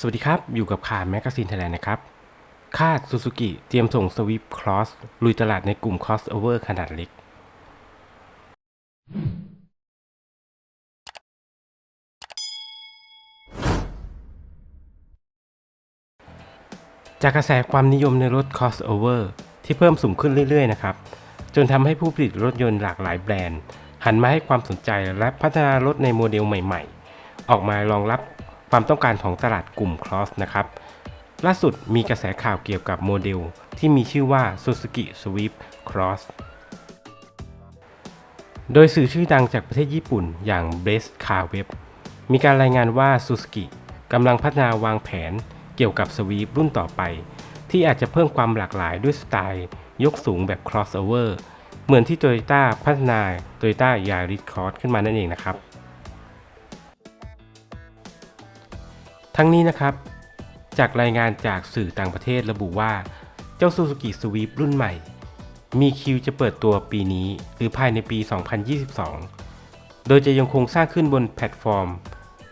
สวัสดีครับ อยู่กับข่าวแมกกาซีนไทยแลนด์นะครับ คาดซูซูกิเตรียมส่งสวิฟคลอสลุยตลาดในกลุ่ม crossover ขนาดเล็ก จากกระแสความนิยมในรถ crossover ที่เพิ่มสูงขึ้นเรื่อย ๆ นะครับ จนทำให้ผู้ผลิตรถยนต์หลากหลายแบรนด์ หันมาให้ความสนใจและพัฒนารถในโมเดลใหม่ ๆ ออกมารองรับ ความต้องการของตลาดกลุ่ม cross นะครับ ล่าสุดมีกระแสข่าวเกี่ยวกับโมเดล ที่มีชื่อว่า Suzuki Swift Cross โดยสื่อชื่อดังจากประเทศญี่ปุ่นอย่าง Best Car Web มีการรายงานว่า Suzuki กำลังพัฒนาวางแผนเกี่ยวกับ Swift รุ่นต่อไป ที่อาจจะเพิ่มความหลากหลายด้วยสไตล์ ยกสูงแบบ crossover เหมือนที่ Toyota พัฒนา Toyota Yaris Cross ขึ้นมานั่นเองนะครับ ทั้งนี้นะครับ จากรายงานจากสื่อต่างประเทศระบุว่า เจ้า Suzuki Swift รุ่นใหม่ มีคิวจะเปิดตัวปีนี้หรือภายในปี 2022 โดยจะยังคงสร้างขึ้นบนแพลตฟอร์ม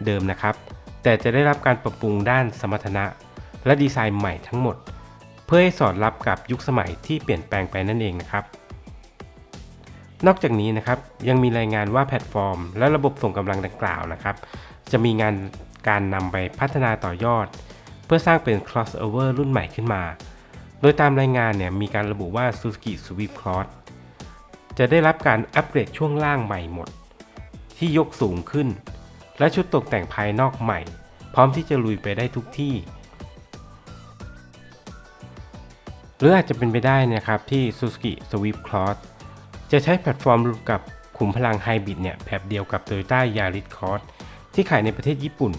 เดิมนะครับ แต่จะได้รับการปรับปรุงด้านสมรรถนะ และดีไซน์ใหม่ทั้งหมด เพื่อให้สอดรับกับยุคสมัยที่เปลี่ยนแปลงไปนั่นเองนะครับนอกจากนี้นะครับยังมีรายงานว่าแพลตฟอร์ม และระบบส่งกำลังดังกล่าวนะครับ จะมีงาน การนำไปพัฒนาต่อยอด เพื่อสร้างเป็น crossover รุ่นใหม่ขึ้นมา โดยตามรายงานเนี่ยมีการระบุว่า Suzuki Swift Cross จะได้รับการอัปเกรดช่วงล่างใหม่หมด ที่ยกสูงขึ้น และชุดตกแต่งภายนอกใหม่ พร้อมที่จะลุยไปได้ทุกที่ หรืออาจจะเป็นไปได้นะครับที่ Suzuki Swift Cross จะใช้แพลตฟอร์มกับขุมพลังไฮบริดเนี่ยแบบเดียวกับ Toyota Yaris Cross ที่ขายในประเทศญี่ปุ่น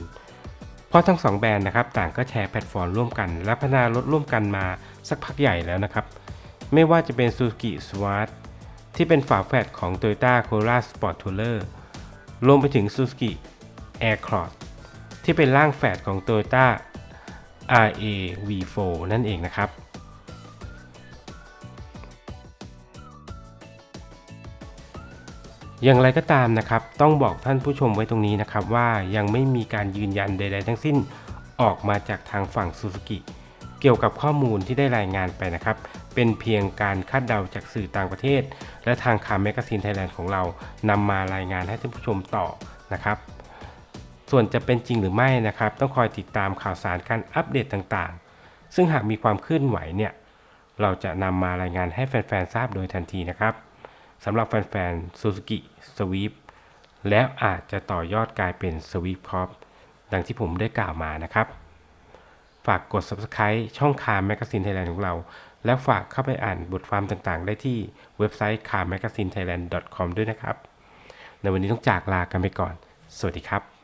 เพราะทั้งสองแบรนด์นะครับต่างก็แชร์แพลตฟอร์มร่วมกัน และพัฒนารถร่วมกันมาสักพักใหญ่แล้วนะครับ ไม่ว่าจะเป็น Suzuki Swart ที่เป็นฝาแฝดของ Toyota Corolla Sport Tourer รวมไปถึง Suzuki Aircross ที่เป็นร่างแฝดของ Toyota RAV4 นั่นเองนะครับ อย่างไรก็ตามนะครับ ต้องบอกท่านผู้ชมไว้ตรงนี้นะครับว่ายังไม่มีการยืนยันใด ๆ ทั้งสิ้นออกมาจากทางฝั่งซูซูกิเกี่ยวกับข้อมูลที่ได้รายงานไปนะครับ เป็นเพียงการคาดเดาจากสื่อต่างประเทศ และทางคาร์แมกซีนไทยแลนด์ของเรานำมารายงานให้ท่านผู้ชมต่อนะครับ ส่วนจะเป็นจริงหรือไม่นะครับ ต้องคอยติดตามข่าวสารการอัปเดตต่างๆ ซึ่งหากมีความเคลื่อนไหวเนี่ยเราจะนำมารายงานให้แฟนๆทราบโดยทันทีนะครับ สำหรับแฟนๆ Suzuki Sweep แล้วอาจจะต่อยอดกลายเป็น Sweep Corp ดังที่ผมได้กล่าวมานะครับ ฝากกด Subscribe ช่องคาร์แมกซีนไทยแลนด์ของเรา แล้วฝากเข้าไปอ่านบทความต่างๆ ได้ที่เว็บไซต์ c a r m a g a z i n e t h a i l a n d c o m ด้วยนะครับ ในวันนี้ต้องจากลากันไปก่อน สวัสดีครับ